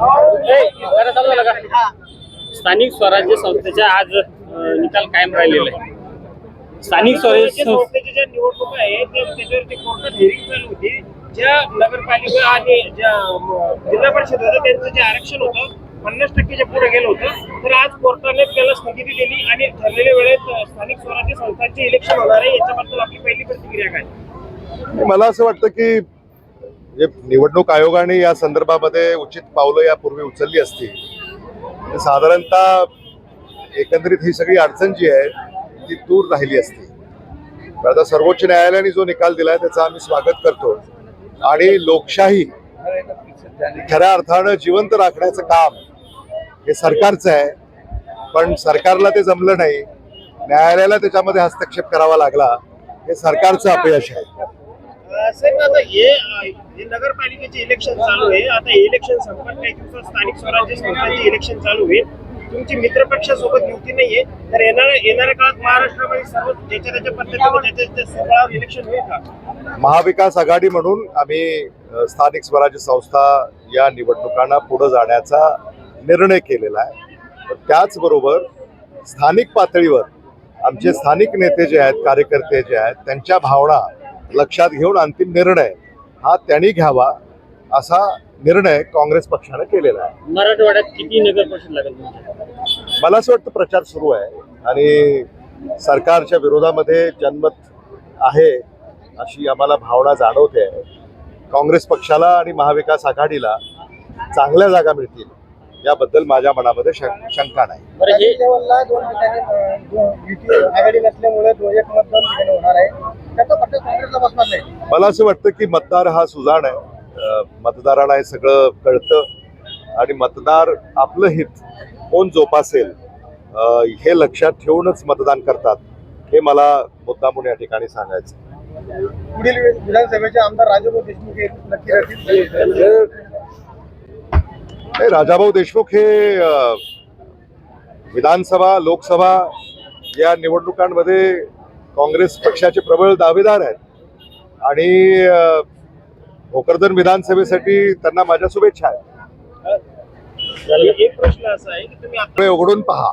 बरं चालू झालं का? स्थानिक स्वराज्य संस्थेच्या आज निकाल कायम राहिलेला आहे. स्थानिक स्वराज्य संस्थे संस्थेच्या ज्या निवडणुका आहेत त्या- त्याच्यावरती कोर्टात हेरिंग चालू होती? ज्या नगरपालिका आणि ज्या जिल्हा परिषद होतं त्यांचं जे आरक्षण होतं पन्नास टक्केच्या पुढे गेलं होतं तर आज कोर्टाने त्याला स्थगिती दिली आणि ठरलेल्या वेळेत स्थानिक स्वराज्य संस्थांचे इलेक्शन होणार आहे याच्याबद्दल आपली पहिली प्रतिक्रिया काय? मला असं वाटतं की म्हणजे निवडणूक आयोगाने या संदर्भामध्ये उचित पावलं यापूर्वी उचलली असती. म्हणजे साधारणतः एकंदरीत ही सगळी अडचण जी आहे ती दूर राहिली असती. आता सर्वोच्च न्यायालयाने जो निकाल दिलाय त्याचा आम्ही स्वागत करतो. आणि लोकशाही खऱ्या अर्थानं जिवंत राखण्याचं काम हे सरकारचं आहे. पण सरकारला ते जमलं नाही. न्यायालयाला त्याच्यामध्ये हस्तक्षेप करावा लागला. हे सरकारचं अपयश आहे. साहेब आता हे नगरपालिकेचे इलेक्शन चालू आहे. आता इलेक्शन संपत काही दिवसात स्थानिक स्वराज्य संस्थांचे इलेक्शन चालू होईल तुमची मित्रपक्षासोबत युती नाहीये. तर येणाऱ्या येणाऱ्या काळात महाराष्ट्रामध्ये सर्व ज्याच्या त्याच्या पद्धतीने त्याच्या इलेक्शन होईल का? महाविकास आघाडी म्हणून आम्ही स्थानिक स्वराज्य संस्था या निवडणुकांना पुढे जाण्याचा निर्णय केलेला आहे. पण त्याचबरोबर स्थानिक पातळीवर आमचे स्थानिक नेते जे आहेत कार्यकर्ते जे आहेत त्यांच्या भावना लक्षात घेऊन अंतिम निर्णय हा त्यांनी घ्यावा असा निर्णय काँग्रेस पक्षाने केलेला आहे. मराठवाड्यात किती नगर परिषद लागेल मला असं वाटतं प्रचार सुरू आहे आणि सरकारच्या विरोधामध्ये जनमत आहे अशी आम्हाला भावना जाणवते. आहे काँग्रेस पक्षाला आणि महाविकास आघाडीला चांगल्या जागा मिळतील याबद्दल माझ्या मनामध्ये शं- शंका नाही बरं हे लेवलला दोन ठिकाणी अं, दोन युती आघाडी नसल्यामुळे दो- एक मत दोन ठिकाणी होणार आहे त्याचा फटका काँग्रेसला बसणार नाही मला असं वाटतं की मतदार हा सुजाण आहे. अं, मतदारांना हे सगळं कळतं. आणि मतदार आपलं हित कोण जोपासेल हे लक्षात ठेवूनच मतदान करतात हे मला मुद्दामून या ठिकाणी सांगायचं पुढील विधानसभेचे आमदार राजाभाऊ देशमुख हे नक्की राहतील हे राजाभाऊ देशमुख हे विधानसभा लोकसभा या निवडणुकांमध्ये काँग्रेस पक्षाचे प्रबळ दावेदार आहेत. आणि भोकरदन विधानसभेसाठी त्यांना माझ्या शुभेच्छा आहेत. एक प्रश्न असा आहे की तुम्ही आता डोळे उघडून पहा.